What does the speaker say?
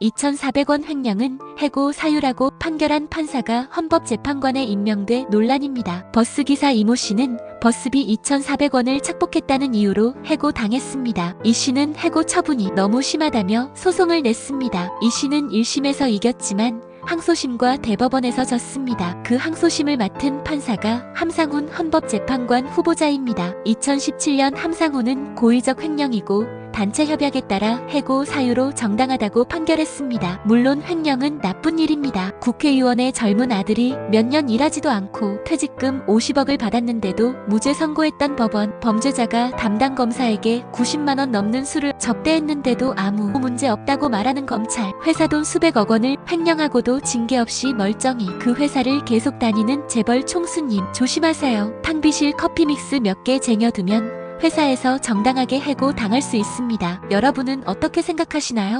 2,400원 횡령은 해고 사유라고 판결한 판사가 헌법재판관에 임명돼 논란입니다. 버스기사 이모 씨는 버스비 2,400원을 착복했다는 이유로 해고 당했습니다. 이 씨는 해고 처분이 너무 심하다며 소송을 냈습니다. 이 씨는 1심에서 이겼지만 항소심과 대법원에서 졌습니다. 그 항소심을 맡은 판사가 함상훈 헌법재판관 후보자입니다. 2017년 함상훈은 고의적 횡령이고 단체 협약에 따라 해고 사유로 정당하다고 판결했습니다. 물론 횡령은 나쁜 일입니다. 국회의원의 젊은 아들이 몇 년 일하지도 않고 퇴직금 50억을 받았는데도 무죄 선고했던 법원 범죄자가 담당 검사에게 90만원 넘는 수를 접대했는데도 아무 문제 없다고 말하는 검찰 회사 돈 수백억 원을 횡령하고도 징계 없이 멀쩡히 그 회사를 계속 다니는 재벌 총수님 조심하세요. 탕비실 커피 믹스 몇 개 쟁여두면 회사에서 정당하게 해고 당할 수 있습니다. 여러분은 어떻게 생각하시나요?